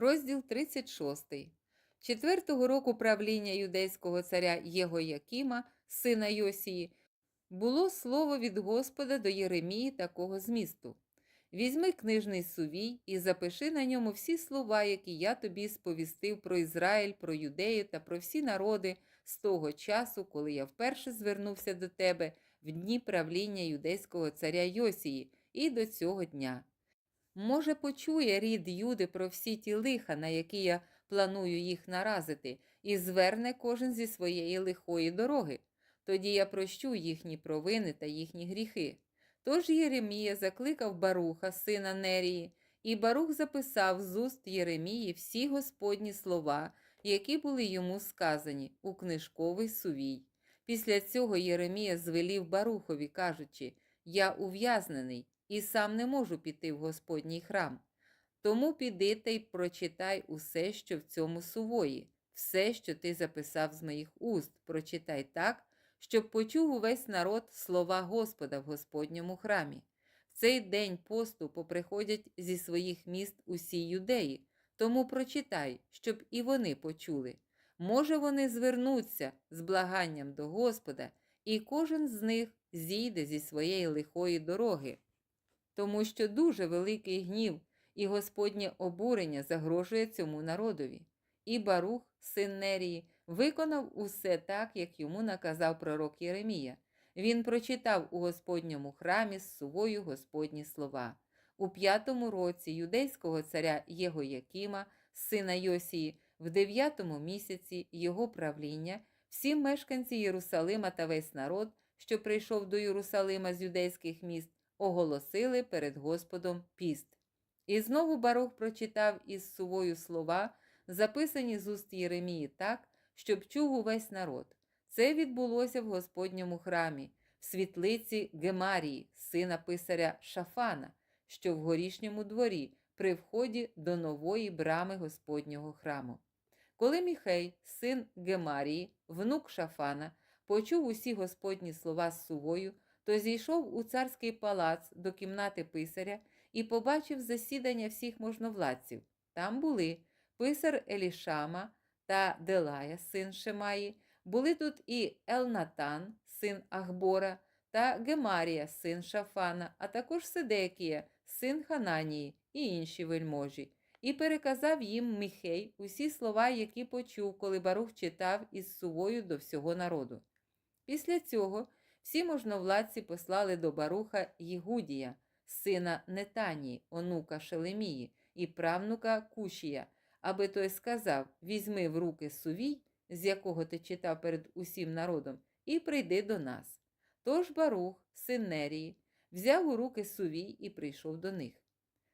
Розділ 36. Четвертого року правління юдейського царя Єгоякіма, сина Йосії, було слово від Господа до Єремії такого змісту. Візьми книжний сувій і запиши на ньому всі слова, які я тобі сповістив про Ізраїль, про юдею та про всі народи з того часу, коли я вперше звернувся до тебе в дні правління юдейського царя Йосії, і до цього дня. Може, почує рід Юди про всі ті лиха, на які я планую їх наразити, і зверне кожен зі своєї лихої дороги. Тоді я прощу їхні провини та їхні гріхи. Тож Єремія закликав Баруха, сина Нерії, і Барух записав з уст Єремії всі Господні слова, які були йому сказані у книжковий сувій. Після цього Єремія звелів Барухові, кажучи: Я ув'язнений і сам не можу піти в Господній храм. Тому піди та й прочитай усе, що в цьому сувої, все, що ти записав з моїх уст, прочитай так, щоб почув увесь народ слова Господа в Господньому храмі. В цей день посту поприходять зі своїх міст усі юдеї, тому прочитай, щоб і вони почули. Може, вони звернуться з благанням до Господа, і кожен з них зійде зі своєї лихої дороги, тому що дуже великий гнів і Господнє обурення загрожує цьому народові. І Барух, син Нерії, виконав усе так, як йому наказав пророк Єремія. Він прочитав у Господньому храмі з сувою Господні слова. У п'ятому році юдейського царя Єгоякіма, сина Йосії, в дев'ятому місяці його правління, всі мешканці Єрусалима та весь народ, що прийшов до Єрусалима з юдейських міст, оголосили перед Господом піст. І знову Барух прочитав із сувою слова, записані з уст Єремії так, щоб чув увесь народ. Це відбулося в Господньому храмі, в світлиці Гемарії, сина писаря Шафана, що в горішньому дворі, при вході до нової брами Господнього храму. Коли Міхей, син Гемарії, внук Шафана, почув усі Господні слова з сувою, то зійшов у царський палац до кімнати писаря і побачив засідання всіх можновладців. Там були писар Елішама та Делая, син Шемаї, були тут і Елнатан, син Ахбора, та Гемарія, син Шафана, а також Сидекія, син Хананії і інші вельможі, і переказав їм Міхей усі слова, які почув, коли Барух читав із сувою до всього народу. Після цього всі можновладці послали до Баруха Єгудія, сина Нетанії, онука Шелемії і правнука Кушія, аби той сказав: Візьми в руки сувій, з якого ти читав перед усім народом, і прийди до нас. Тож Барух, син Нерії, взяв у руки сувій і прийшов до них.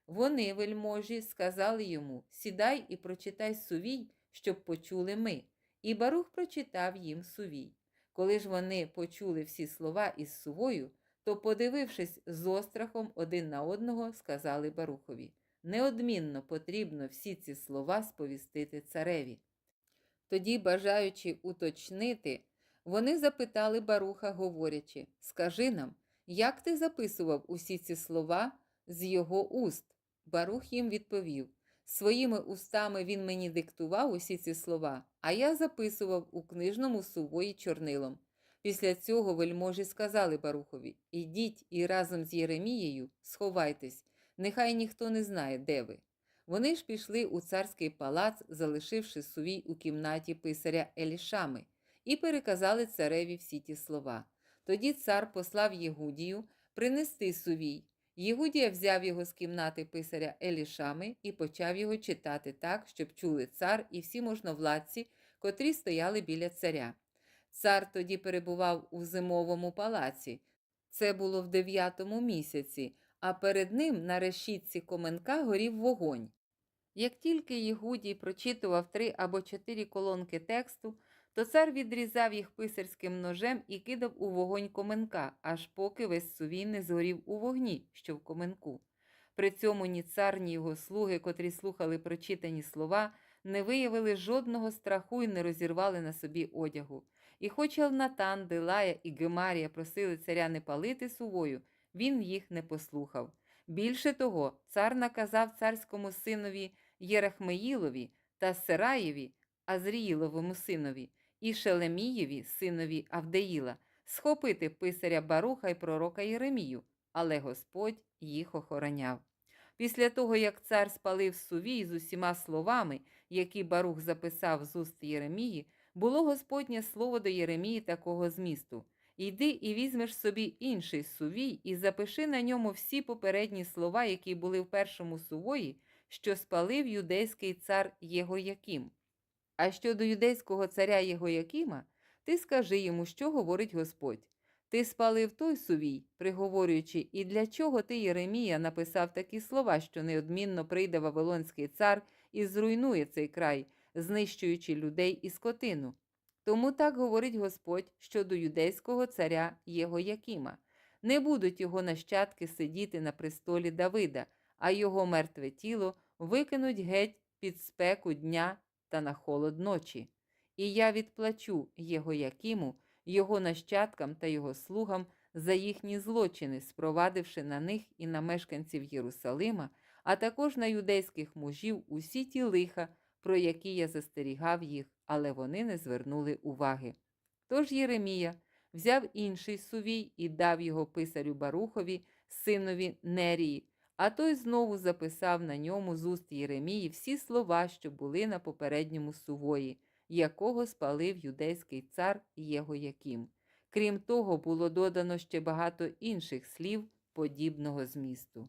Вони, вельможі, сказали йому: Сідай і прочитай сувій, щоб почули ми. І Барух прочитав їм сувій. Коли ж вони почули всі слова із сувою, то, подивившись з острахом один на одного, сказали Барухові неодмінно потрібно всі ці слова сповістити цареві. Тоді, бажаючи уточнити, вони запитали Баруха, говорячи Скажи нам, як ти записував усі ці слова з його уст? Барух їм відповів Своїми устами він мені диктував усі ці слова, а я записував у книжному сувої чорнилом. Після цього вельможі сказали Барухові Ідіть і разом з Єремією сховайтесь, нехай ніхто не знає, де ви. Вони ж пішли у царський палац, залишивши сувій у кімнаті писаря Елішами, і переказали цареві всі ті слова. Тоді цар послав Єгудію принести сувій. Єгудія взяв його з кімнати писаря Елішами і почав його читати так, щоб чули цар і всі можновладці, котрі стояли біля царя. Цар тоді перебував у зимовому палаці. Це було в дев'ятому місяці, а перед ним на решітці коменка горів вогонь. Як тільки Єгудій прочитував три або чотири колонки тексту, то цар відрізав їх писарським ножем і кидав у вогонь коменка, аж поки весь сувій не згорів у вогні, що в коменку. При цьому ні цар, ні його слуги, котрі слухали прочитані слова, не виявили жодного страху і не розірвали на собі одягу. І хоч Елнатан, Делая і Гемарія просили царя не палити сувою, він їх не послухав. Більше того, цар наказав царському синові Єрахмеїлові та Сераєві, Азріїловому синові, і Шелемієві, синові Авдеїла, схопити писаря Баруха й пророка Єремію, але Господь їх охороняв. Після того, як цар спалив сувій з усіма словами, які Барух записав з уст Єремії, було Господнє слово до Єремії такого змісту. Йди і візьмеш собі інший сувій і запиши на ньому всі попередні слова, які були в першому сувої, що спалив юдейський цар Єгояким. А щодо юдейського царя Єгоякима, ти скажи йому, що говорить Господь. Ти спалив той сувій, приговорюючи, і для чого ти, Єремія, написав такі слова, що неодмінно прийде Вавилонський цар і зруйнує цей край, знищуючи людей і скотину. Тому так говорить Господь щодо юдейського царя Єгоякима. Не будуть його нащадки сидіти на престолі Давида, а його мертве тіло викинуть геть під спеку дня та на холод ночі. І я відплачу Єгоякиму, його нащадкам та його слугам за їхні злочини, спровадивши на них і на мешканців Єрусалима, а також на юдейських мужів усі ті лиха, про які я застерігав їх, але вони не звернули уваги. Тож Єремія взяв інший сувій і дав його писарю Барухові, синові Нерії, а той знову записав на ньому з уст Єремії всі слова, що були на попередньому сувої, якого спалив юдейський цар Єгояким. Крім того, було додано ще багато інших слів подібного змісту.